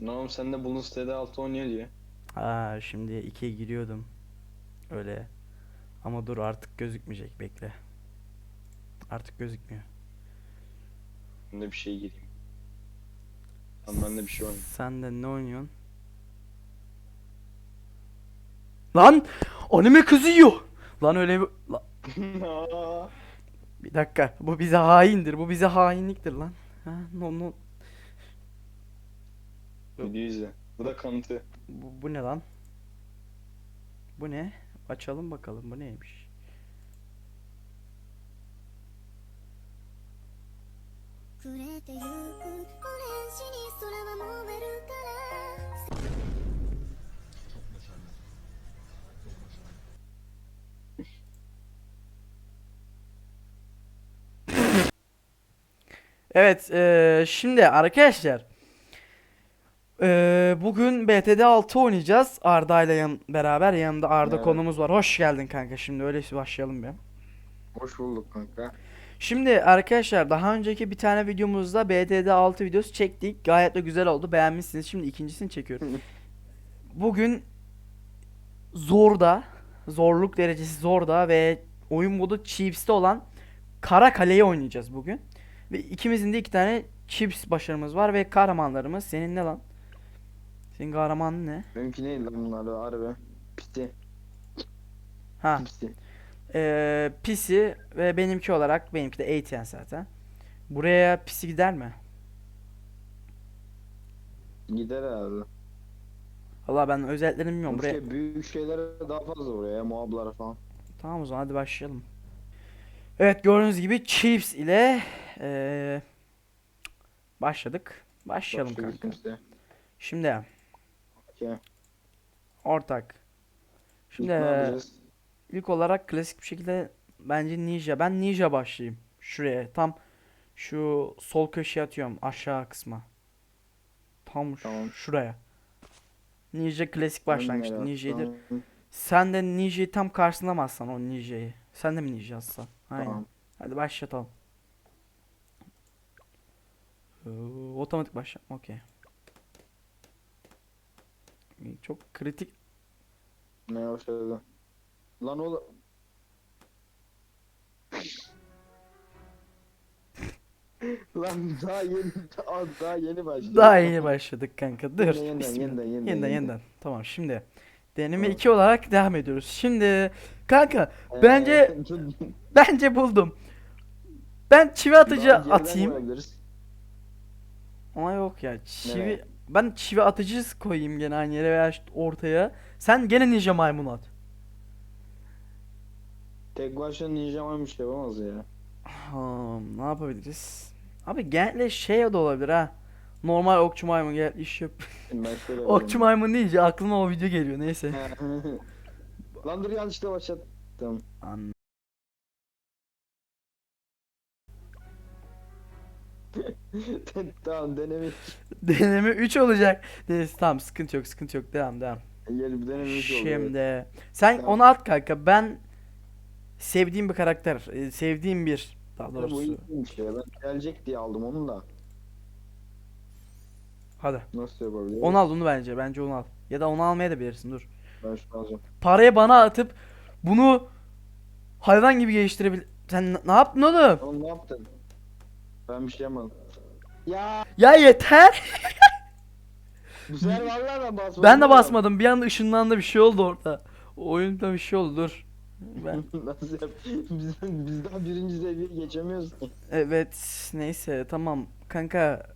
Ne oğlum sen de Bulun sitede 6 oynuyor diyor. Aa şimdi 2'ye giriyordum. Öyle. Ama dur artık gözükmeyecek bekle. Artık gözükmüyor. Ben de bir şey gireyim. Lan ben de bir şey oynayayım. Sen de ne oynuyorsun? Lan! Anime kızı yiyor. Lan öyle bir... La- Bir dakika. Bu bize haindir. Bu bize hainliktir lan. Ha, no, no. Video izle. Bu da kanıtı. Bu, bu ne lan? Bu ne? Açalım bakalım bu neymiş. Evet, e, şimdi arkadaşlar eee, bugün BTD 6 oynayacağız Arda ile yan, beraber yanımda Arda Evet. konumuz var. Hoş geldin kanka. Şimdi öyle başlayalım bir. Hoş bulduk kanka. Şimdi arkadaşlar daha önceki bir tane videomuzda BTD 6 videosu çektik. Gayet de güzel oldu. Beğenmişsiniz. Şimdi ikincisini çekiyorum. Bugün zorda, zorluk derecesi zorda ve oyun modu Chiefs'te olan Kara Kale'yi oynayacağız bugün. Ve ikimizin de iki tane Chiefs başarımız var ve kahramanlarımız. Senin ne lan? Senin kahramanın ne? Benimki neydi lan bunlar harbi? Piti. Ha, Piti. eee pisi ve benimki olarak benimki de ATN zaten. Buraya pisi gider mi? Gider herhalde. Valla ben özelliklerini bilmiyorum. Bu Buraya... şey, büyük şeylere daha fazla buraya ya, muhablara falan. Tamam o zaman hadi başlayalım. Evet gördüğünüz gibi Chiefs ile eee, başladık. Başlayalım Başka kanka. size. Şimdi Ortak. İlk Şimdi ne yapacağız? ilk olarak klasik bir şekilde bence Ninja. Ben Ninja başlayayım. Şuraya tam şu sol köşeye atıyorum aşağı kısma. Tam Tamam. şuraya. Ninja klasik de- nereye attım? Sen de Ninja'yı tam atsan o Ninja'yı? Sen de mi Ninja atsan? Aynen. Tamam. Hadi başlatalım. Oo, otomatik başlatma okey. Çok kritik. Ne başladı? Lan oğlum. Lan daha yeni daha, daha yeni başladı. Daha yeni başladık kanka. Dur. Yeniden, yeniden, Bismillah. yeniden, yeniden, yeniden, yeniden. Tamam şimdi. Deneme Tamam. 2 olarak devam ediyoruz. Şimdi kanka Ee, bence bence buldum. Ben çivi atıcı atayım. Ama yok ya çivi Nereye? Ben çivi atıcı koyayım gene aynı yere veya işte ortaya. Sen gene ninja maymun at. Tek başına ninja bir şey yapamaz ya. Hmm, ne yapabiliriz? Abi genelde şey de olabilir ha. Normal okçu maymun gel iş yap. Okçu maymun deyince aklıma o video geliyor neyse. Lan dur yanlışlıkla başlattım. An- tamam deneme. Deneme 3 olacak. Neyse tamam sıkıntı yok sıkıntı yok devam devam. Gel bir deneme üç oldu. evet. Şimdi sen Tamam. onu at kanka ben sevdiğim bir karakter e, sevdiğim bir daha Bu doğrusu. iyiymiş ya. Ben gelecek diye aldım onu da. Hadi Nasıl yapabilirim? onu al onu bence bence onu al. Ya da onu almaya da bilirsin dur. Ben şunu alacağım. Parayı bana atıp bunu hayvan gibi geliştirebil... Sen n- ne yaptın oğlum? Oğlum ne yaptın? Ben bir şey yapmadım. Ya Ya yeter. bu sefer vallahi ben basmadım. Ben de basmadım. Bir anda ışınlandı bir şey oldu orada. O oyunda bir şey oldu dur. Ben Nasıl yap? Biz, biz daha birinci seviye geçemiyoruz ki. evet neyse tamam kanka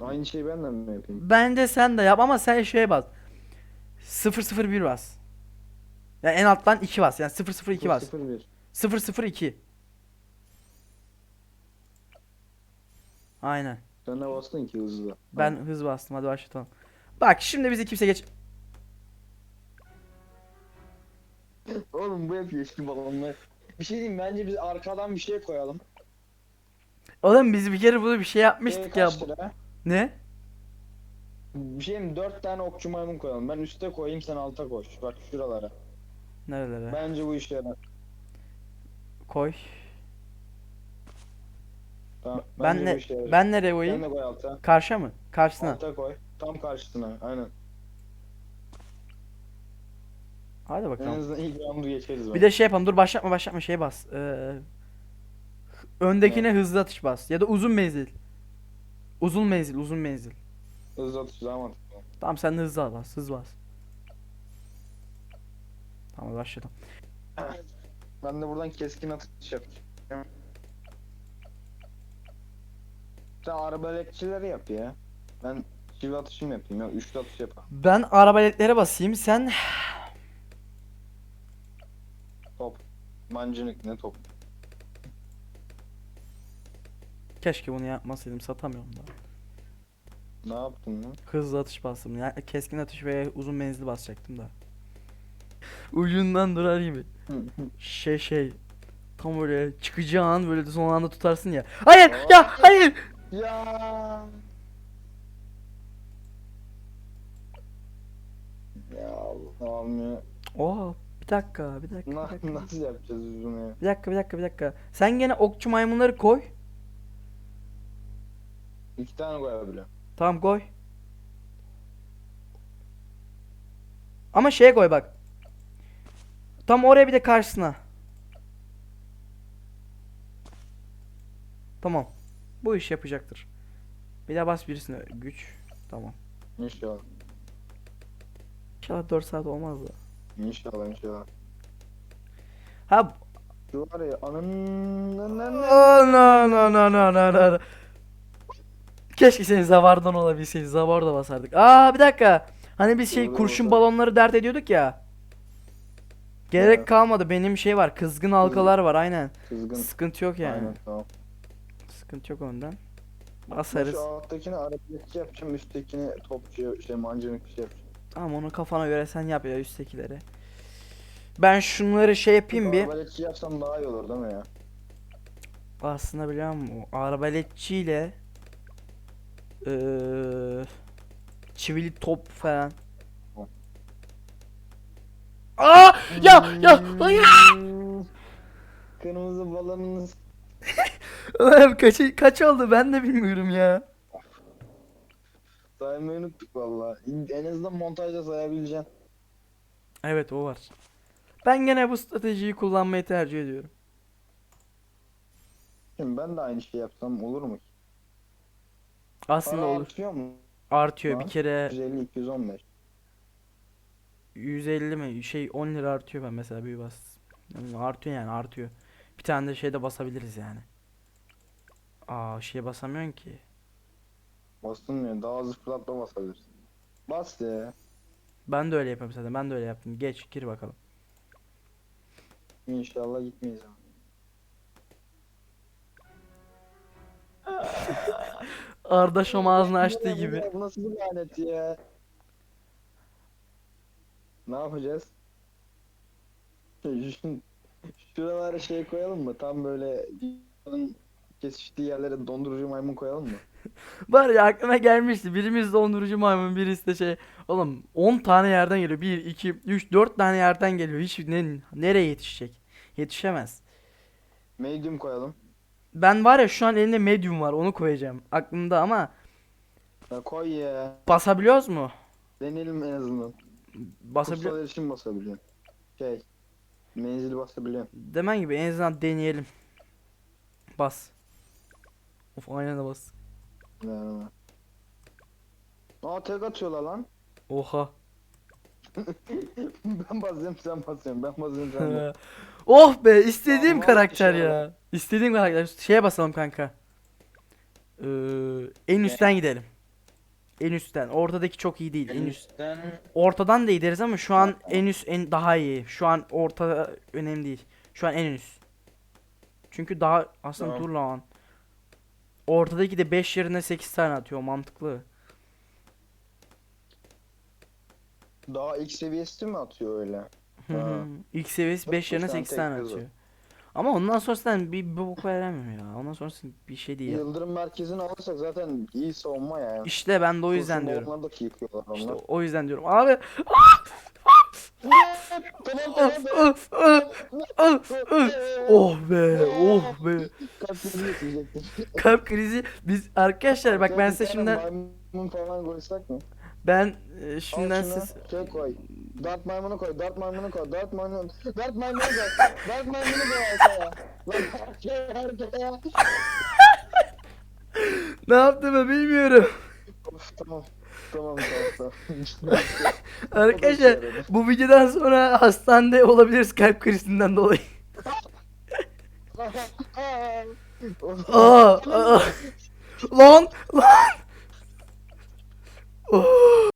Aynı şeyi ben de mi yapayım? bence sen de yap ama sen şeye bas. 001 bas. Yani en alttan 2 bas. Yani 002 bas. 0-1. 002. Aynen. Sen ne bastın ki hızlı? Ben hız bastım. Hadi başlatalım. Bak şimdi bizi kimse geç. Oğlum bu hep yeşil balonlar. Bir şey diyeyim bence biz arkadan bir şey koyalım. Oğlum biz bir kere bunu bir şey Şey yapmıştık ya. kaç lira? Ne? Bir şey mi? Dört tane okçu maymun koyalım. Ben üste koyayım sen alta koş. Bak şuralara. Nerelere? Bence bu işe yarar. Koy. Tamam. Ben bence ne yarar. ben nereye Sen koyayım? de koy alta. Karşıya mı? Karşısına. Alta koy. Tam karşısına. Aynen. Hadi En bakalım. azından ilk roundu geçeriz. Bir bak. de şey yapalım. Dur başlatma başlatma şey bas. Ee, öndekine hızlı atış bas ya da uzun menzil. Uzun menzil, uzun menzil. Hızlı atış daha mantıklı. Tamam sen de hızlı bas, hız bas. Tamam başladım. Ben de buradan keskin atış yapacağım. Sen arabaletçileri yap ya. Ben çivi atışım yapayım ya. Üçlü atış yapayım. Ben arbaletlere basayım. Sen Top. Mancınık ne top. keşke bunu yapmasaydım. Satamıyorum da. Ne yaptın lan? Hızlı atış bastım. Ya keskin atış ve uzun menzil basacaktım da. Ucundan durar gibi. Şey şey. Tam böyle çıkacağı an böyle de son anda tutarsın ya. Hayır ya hayır. Ya. Ya Allah'ım ya. Oha bir dakika bir dakika bir Na- dakika. nasıl yapacağız biz bunu ya? Bir dakika bir dakika bir dakika. Sen gene okçu maymunları koy. İki tane koyabiliyorum. Tamam koy. Ama şeye koy bak. Tam oraya bir de karşısına. Tamam. Bu iş yapacaktır. Bir daha bas birisine güç. Tamam. İnşallah. İnşallah 4 saat olmaz da. İnşallah inşallah. Ha Şu var ya anın... Oh, no no no no no no. Keşke senin zavardan olabilseydi. Zavar da basardık. Aa bir dakika. Hani biz şey kurşun balonları dert ediyorduk ya. Gerek kalmadı. Benim şey var. Kızgın halkalar var aynen. Kızgın. Sıkıntı yok yani. Aynen tamam. Sıkıntı yok ondan. Basarız. Şu alttakini arabaletçi yapacağım. Üsttekini topçu şey mancınık şey yapacağım. Tamam onu kafana göre sen yap ya üsttekileri. Ben şunları şey yapayım bir. Arabaletçi yapsam daha iyi olur değil mi ya? Aslında biliyor musun? Arabaletçiyle eee çivili top falan. Aa ya ya hayır. Kırmızı balonunuz Kaç kaç oldu ben de bilmiyorum ya. saymayı unuttuk valla. En azından montajda sayabileceksin. Evet o var. Ben gene bu stratejiyi kullanmayı tercih ediyorum. Şimdi ben de aynı şey yapsam olur mu? Aslında Para olur. artıyor mu? Artıyor bir kere 150 215. 150 mi şey 10 lira artıyor ben mesela bir bas. Yani artıyor yani artıyor. Bir tane de şeyde basabiliriz yani. Aa şeye basamıyorsun ki. Basılmıyor. Daha hızlı fırlatma basabilirsin. Bas ya. Ben de öyle yapıyorum zaten. Ben de öyle yaptım. Geç gir bakalım. İnşallah gitmeyiz ama. Arda şom ağzını Bu açtığı ne, gibi. Bu nasıl bir lanet ya? Ne yapacağız? Şu- Şuralara şey koyalım mı? Tam böyle kesiştiği yerlere dondurucu maymun koyalım mı? Var ya aklıma gelmişti. Birimiz dondurucu maymun, birisi de şey. Oğlum 10 tane yerden geliyor. 1, 2, 3, 4 tane yerden geliyor. Hiç ne, nereye yetişecek? Yetişemez. Medium koyalım. Ben var ya şu an elimde medium var. Onu koyacağım. Aklımda ama Ya koy ya. basabiliyoruz mu? Deneyelim en azından. Basabiliyor. Kutsal erişim basabiliyorum. Şey. Menzili basabiliyorum. Demen gibi en azından deneyelim. Bas. Of aynen de bas. Yani. Aa tek atıyorlar lan. Oha. ben basıyorum sen basıyorsun. Ben basıyorum sen basıyorsun. oh be istediğim Tamam, karakter inşallah. ya. İstediğim karakter. Şeye basalım kanka. Ee, en üstten gidelim. En üstten. Ortadaki çok iyi değil. En üst. üstten Ortadan da gideriz ama şu an en üst en daha iyi. Şu an orta önemli değil. Şu an en üst. Çünkü daha aslında Tamam. dur lan. Ortadaki de 5 yerine 8 tane atıyor mantıklı. daha ilk seviyesi mi atıyor öyle? Ha. İlk seviyesi Çok 5 yerine güzel 8 tane kızı. atıyor. Ama ondan sonrasından bir bir bok veremiyor ya. Ondan sonrası bir şey değil. Yıldırım merkezini alırsak zaten iyi savunma ya. İşte ben de o yüzden Kurşun diyorum. İşte o yüzden diyorum. Abi Tamam tamam Of, tamam. of, of, of. Oh be, oh be. Kalp krizi. Biz arkadaşlar bak ben size şimdiden Maymun falan koysak mı? ben e, Al şimdiden siz Şey koy. Dart maymunu koy, dart maymunu koy, dart maymunu, dart maymunu koy, dart maymunu koy arkaya. Lan arkaya, arkaya. ne yaptığımı bilmiyorum. Of tamam. Tamam tamam tamam. Arkadaşlar bu videodan sonra hastanede olabiliriz kalp krizinden dolayı. Aa, aa. Lan lan. Oh.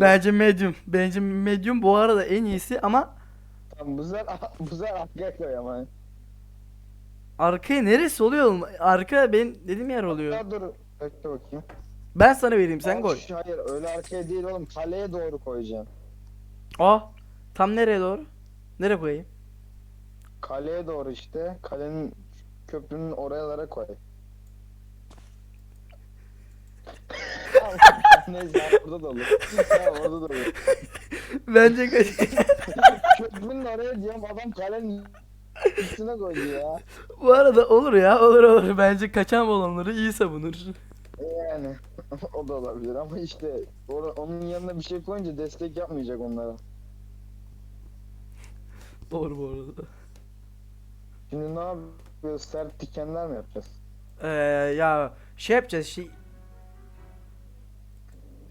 Bence medium. Bence medium bu arada en iyisi ama Tamam bu sefer, bu sefer arkaya koy ama. arkaya neresi oluyor oğlum? Arka benim dediğim yer oluyor. Ya dur. Bekle bakayım. Ben sana vereyim sen koy. şu- Hayır öyle arkaya değil oğlum. Kaleye doğru koyacağım. Aa. Tam nereye doğru? Nereye koyayım? Kaleye doğru işte. Kalenin köprünün oralara koy. Neyse orada da olur. Tamam orada da olur. Bence kaç. Köprünün oraya diyorum adam kalenin üstüne koydu ya. bu arada olur ya olur olur. Bence kaçan balonları iyi savunur. Yani o da olabilir ama işte or- onun yanına bir şey koyunca destek yapmayacak onlara. Doğru bu arada. Şimdi ne yapıyoruz? Sert dikenler mi yapacağız? Ee, ya şey yapacağız şey.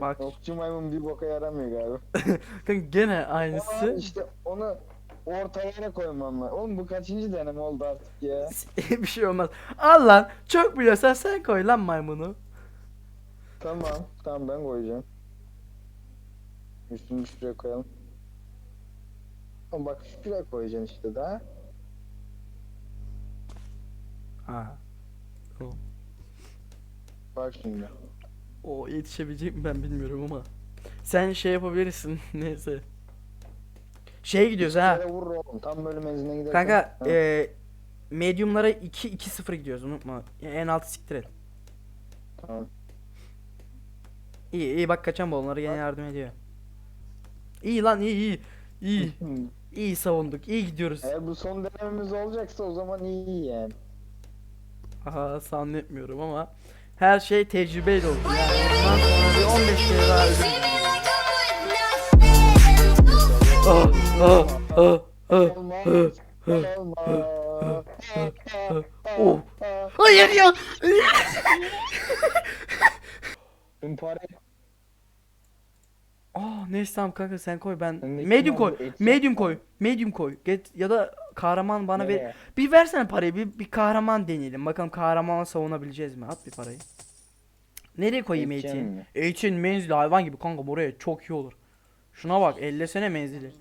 Bak Okçu maymun bir boka yaramıyor galiba. kanka gene Ama aynısı. işte onu ortalara koymam lazım. Oğlum bu kaçıncı deneme oldu artık ya? bir şey olmaz. Al lan çok biliyorsan sen koy lan maymunu. Tamam, tamam ben koyacağım. Üstünü şuraya koyalım. Ama bak şuraya koyacaksın işte daha. Ha. Bak şimdi. O yetişebilecek mi ben bilmiyorum ama. Sen şey yapabilirsin neyse. Şeye gidiyoruz ha. Vurur oğlum. Tam böyle menziline giderken. Kanka Ha, e, mediumlara 2 2 0 gidiyoruz unutma. En altı siktir et. Tamam. İyi iyi bak kaçan balonları gene yardım ediyor. İyi lan iyi iyi. İyi. İyi savunduk. İyi gidiyoruz. Eğer bu son denememiz olacaksa o zaman iyi yani. Aha zannetmiyorum ama her şey tecrübeyle oldu. Yani ondan sonra bir 15 kere daha öldüm. Ah, ah, ah, ah, Olmaz. ah. Olmaz. Oh. Hayır ya. Tüm Aa neyse tamam kanka sen koy ben medium koy. Medium koy. Medium koy. Get ya da kahraman bana ver. Nereye? Bir versene parayı. Bir, bir kahraman deneyelim. Bakalım kahramanla savunabileceğiz mi? At bir parayı. Nereye koyayım Eğiteceğim eğitim? mi? Eğitim menzili hayvan gibi kanka buraya çok iyi olur. Şuna bak 50 sene menzili.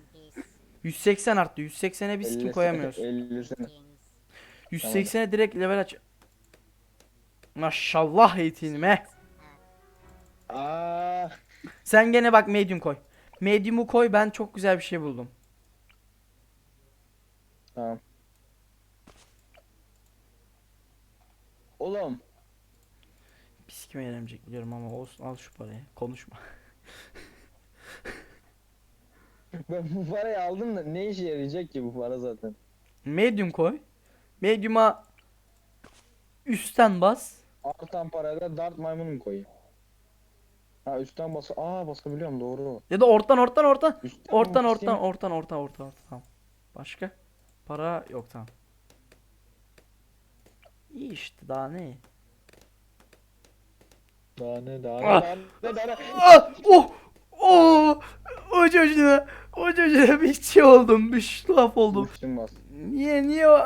180 arttı. 180'e biz kim 50 koyamıyoruz. sene- 50 sene. 180'e direkt level aç. Maşallah eğitimime. Aa, Sen gene bak medium koy. Medium'u koy ben çok güzel bir şey buldum. tamam. Oğlum Pis kime yaramayacak biliyorum ama olsun al şu parayı. Konuşma. ben bu parayı aldım da ne işe yarayacak ki bu para zaten? Medium koy. Medium'a üstten bas. Artan parayla dart maymun mu koyayım? Ha üstten bas. Aa basabiliyorum doğru. Ya da ortadan ortadan ortadan. Üstten Ortadan basayım. ortadan ortadan ortadan ortadan ortadan. Tamam. Başka? Para yok tamam. İyi işte daha ne? Daha ne daha Ah. ne daha ne daha ne. Ah! Oh! Oh! O çocuğuna, o çocuğuna bir şey oldum, bir laf oldum. Üstün bas. Niye, niye o?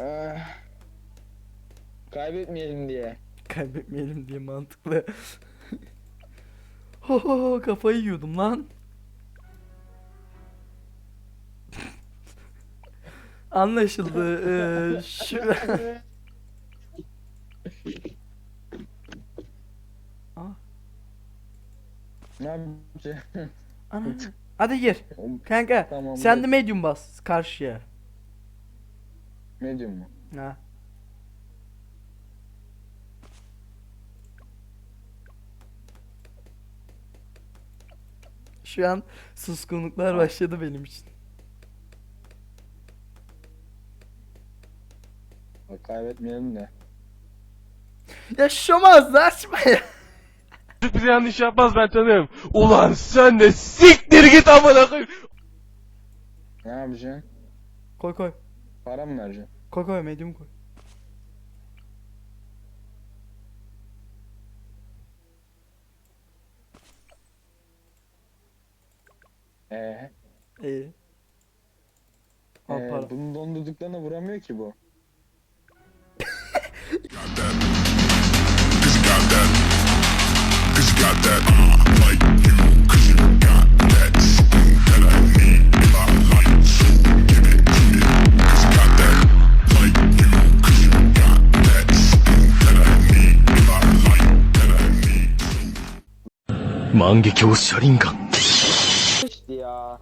Ah. Kaybetmeyelim diye. Kaybetmeyelim diye mantıklı. Ho ho ho kafayı yiyordum lan. Anlaşıldı. Ee, şu... Yapacaksın? ana. Hadi gir. Kanka Tamam, sen de medium bas karşıya. Medium mu? Ha. Şu an suskunluklar başladı benim için. Bak, Kaybetmeyelim de. Yaşamaz açma ya. Çocuk bize yanlış yapmaz ben tanırım. Ulan sen de siktir git amına koyayım. Ne yapacaksın? Koy koy. Para mı vereceksin? Koy koy medium koy. Ee, İyi. Al ee, para. bunun dondurduklarına vuramıyor ki bu. İşte ya.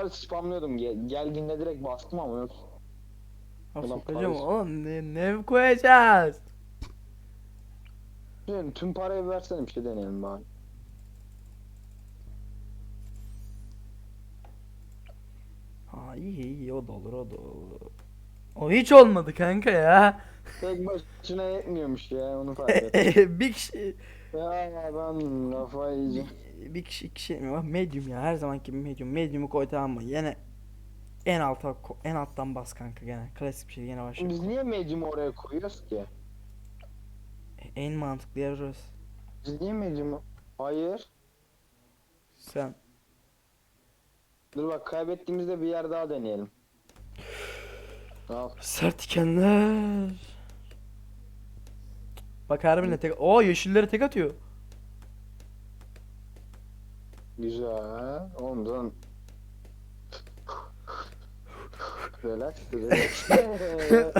Var spamlıyordum. Gel, geldiğinde direkt bastım ama yok. Ha, Ulan sokacağım oğlum ne, ne koyacağız? Yani tüm parayı versene bir şey deneyelim bari. Ha iyi iyi o da olur o da olur. O hiç olmadı kanka ya. Tek başına yetmiyormuş ya onu fark ettim. bir kişi ya ben kafayı yiyeceğim. bir kişi iki kişi mi var? Medium ya her zamanki medium. Medium'u koy tamam mı? Yine en alta en alttan bas kanka gene. Klasik bir şey gene başla. Biz niye medium oraya koyuyoruz ki? En mantıklı yer orası. Biz niye medium? Hayır. Sen Dur bak kaybettiğimizde bir yer daha deneyelim. Al. sert dikenler. Bak harbiden tek. Oo yeşilleri tek atıyor. Güzel. Ondan. Relax, relax.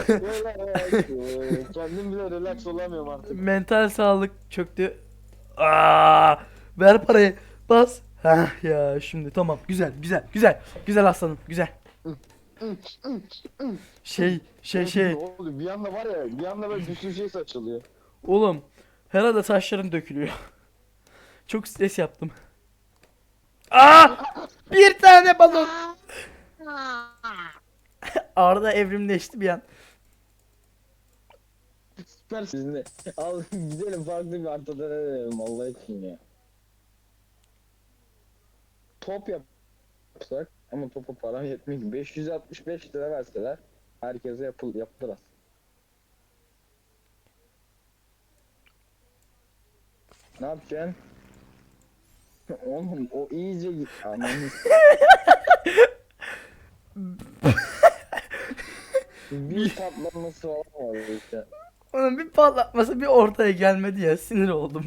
relax. Kendim bile relax olamıyorum artık. Mental sağlık çöktü. Aa, ver parayı. Bas. Hah ya şimdi tamam güzel güzel güzel güzel aslanım güzel. Şey şey şey Ne oldu? Bir anda var ya, bir anda böyle bir sürü şey saçılıyor. Oğlum herhalde saçlarım dökülüyor. Çok stres yaptım. Aa! Bir tane balon. Arda evrimleşti bir an. Süper sizinle. Al gidelim farklı bir haritada ne deneyelim Allah için ya. Top yapsak ama topa para yetmiyor ki. 565 lira verseler herkese yapıl yapılır. Ne yapacaksın? Oğlum o iyice git. Bir patlaması falan var işte. Onun bir patlatması bir ortaya gelmedi ya sinir oldum.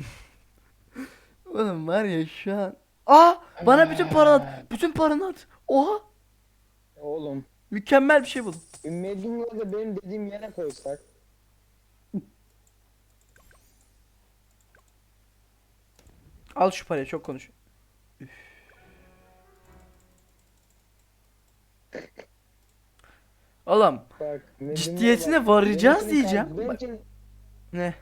Oğlum var ya şu an. Aa bana bütün paranı at. Bütün paranı at. Oha Oğlum mükemmel bir şey buldum. Medium'ları da benim dediğim yere koysak. Al şu parayı çok konuş. Üf. Oğlum Bak, Ciddiyetine bak. varacağız Benimkini diyeceğim. tam- benimkini, ne?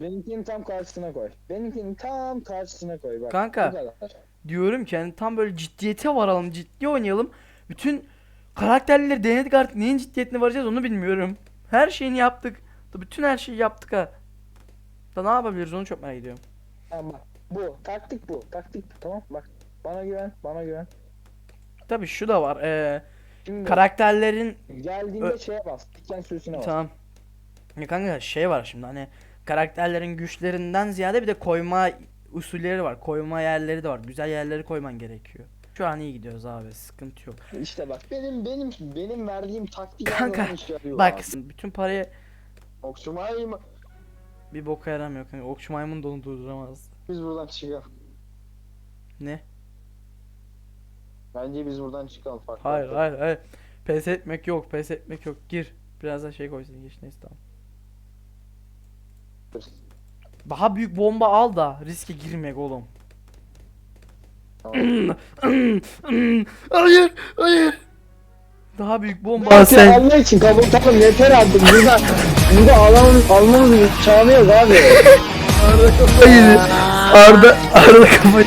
benimkini tam karşısına koy. Benimkini tam karşısına koy bak. Kanka. Bu kadar. Diyorum ki hani tam böyle ciddiyete varalım ciddi oynayalım. Bütün karakterleri denedik artık neyin ciddiyetine varacağız onu bilmiyorum. Her şeyini yaptık. Da bütün her şeyi yaptık ha. Da ne yapabiliriz onu çok merak ediyorum. Tamam bak. Bu. Taktik bu. Taktik bu. Tamam bak. Bana güven. Bana güven. Tabi şu da var. Ee, Şimdi karakterlerin geldiğinde Ö- şeye bas. Diken sürüsüne bas. Tamam. Ya kanka şey var şimdi hani karakterlerin güçlerinden ziyade bir de koyma usulleri var. Koyma yerleri de var. Güzel yerleri koyman gerekiyor. Şu an iyi gidiyoruz abi. Sıkıntı yok. İşte bak benim benim benim verdiğim taktik Kanka, Bak abi. bütün parayı Okşumayı mı? bir boka yaramıyor kanka. Okçu maymun da onu durduramaz. Biz buradan çıkalım. Ne? Bence biz buradan çıkalım farklı. Hayır hayır hayır. Pes etmek yok pes etmek yok. Gir. Birazdan şey koysun geç neyse tamam. Daha büyük bomba al da riske girmek oğlum. Tamam. hayır hayır. Daha büyük bomba al sen. Allah için kapatalım yeter artık burada burada alamamız almamız yok abi. Hayır. Arda Arda kafayı.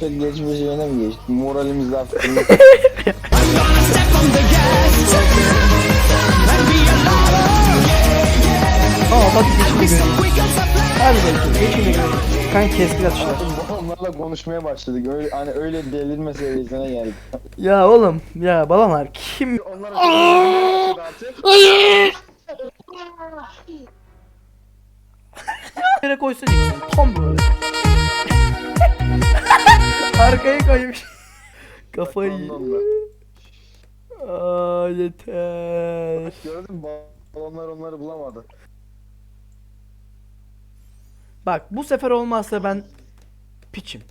Taşak geçmeyeceğine mi geçti? Moralimiz artık. Aa bak geçimi. Hadi bakayım geçimi göreyim. Kan keskin atışlar. Onlarla konuşmaya başladık. Öyle hani öyle delirme seviyesine geldik. Ya oğlum ya babalar kim? Onlara Yere koysun ikisini tam böyle. Arkaya koymuş. Kafayı. Aa yeter. Gördün mü? Balonlar onları bulamadı. Bak bu sefer olmazsa ben piçim.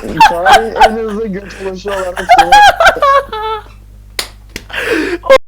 Tarihin en hızlı göç başı olarak seni